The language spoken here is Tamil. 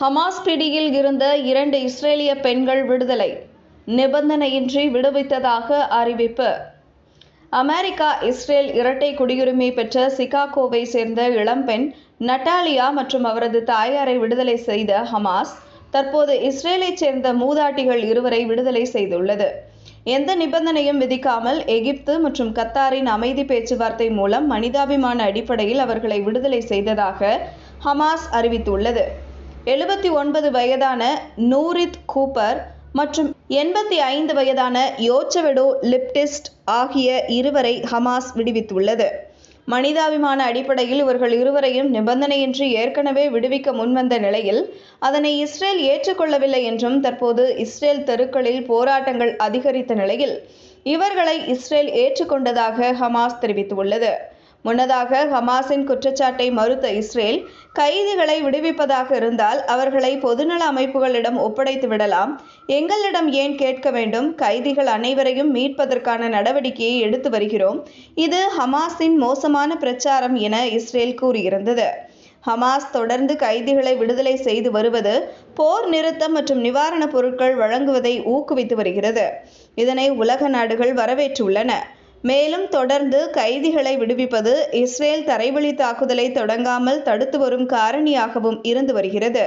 ஹமாஸ் பிடியில் இருந்த இரண்டு இஸ்ரேலிய பெண்கள் விடுதலை நிபந்தனையின்றி விடுவித்ததாக அறிவிப்பு. அமெரிக்கா இஸ்ரேல் இரட்டை குடியுரிமை பெற்ற சிகாகோவை சேர்ந்த இளம்பெண் நட்டாலியா மற்றும் அவரது தாயாரை விடுதலை செய்த ஹமாஸ் தற்போது இஸ்ரேலைச் சேர்ந்த மூதாட்டிகள் இருவரை விடுதலை செய்துள்ளது. எந்த நிபந்தனையும் விதிக்காமல் எகிப்து மற்றும் கத்தாரின் அமைதி பேச்சுவார்த்தை மூலம் மனிதாபிமான அடிப்படையில் அவர்களை விடுதலை செய்ததாக ஹமாஸ் அறிவித்துள்ளது. எழுபத்தி ஒன்பது வயதான நூரித் கூப்பர் மற்றும் எண்பத்தி ஐந்து வயதான யோச்சவெடோ லிப்டிஸ்ட் ஆகிய இருவரை ஹமாஸ் விடுவித்துள்ளது. மனிதாபிமான அடிப்படையில் இவர்கள் இருவரையும் நிபந்தனையின்றி ஏற்கனவே விடுவிக்க முன்வந்த நிலையில் அதனை இஸ்ரேல் ஏற்றுக்கொள்ளவில்லை என்றும் தற்போது இஸ்ரேல் தெருக்களில் போராட்டங்கள் அதிகரித்த நிலையில் இவர்களை இஸ்ரேல் ஏற்றுக்கொண்டதாக ஹமாஸ் தெரிவித்துள்ளது. முன்னதாக ஹமாஸின் குற்றச்சாட்டை மறுத்த இஸ்ரேல் கைதிகளை விடுவிப்பதாக இருந்தால் அவர்களை பொதுநல அமைப்புகளிடம் ஒப்படைத்து விடலாம். எங்களிடம் ஏன் கேட்க வேண்டும்? கைதிகள் அனைவரையும் மீட்பதற்கான நடவடிக்கையை எடுத்து வருகிறோம். இது ஹமாஸின் மோசமான பிரச்சாரம் என இஸ்ரேல் கூறியிருந்தது. ஹமாஸ் தொடர்ந்து கைதிகளை விடுதலை செய்து வருவது போர் நிறுத்தம் மற்றும் நிவாரணப் பொருட்கள் வழங்குவதை ஊக்குவித்து வருகிறது. இதனை உலக நாடுகள் வரவேற்றுள்ளன. மேலும் தொடர்ந்து கைதிகளை விடுவிப்பது இஸ்ரேல் தரைவழி தாக்குதலை தொடங்காமல் தடுத்து வரும் காரணியாகவும் இருந்து வருகிறது.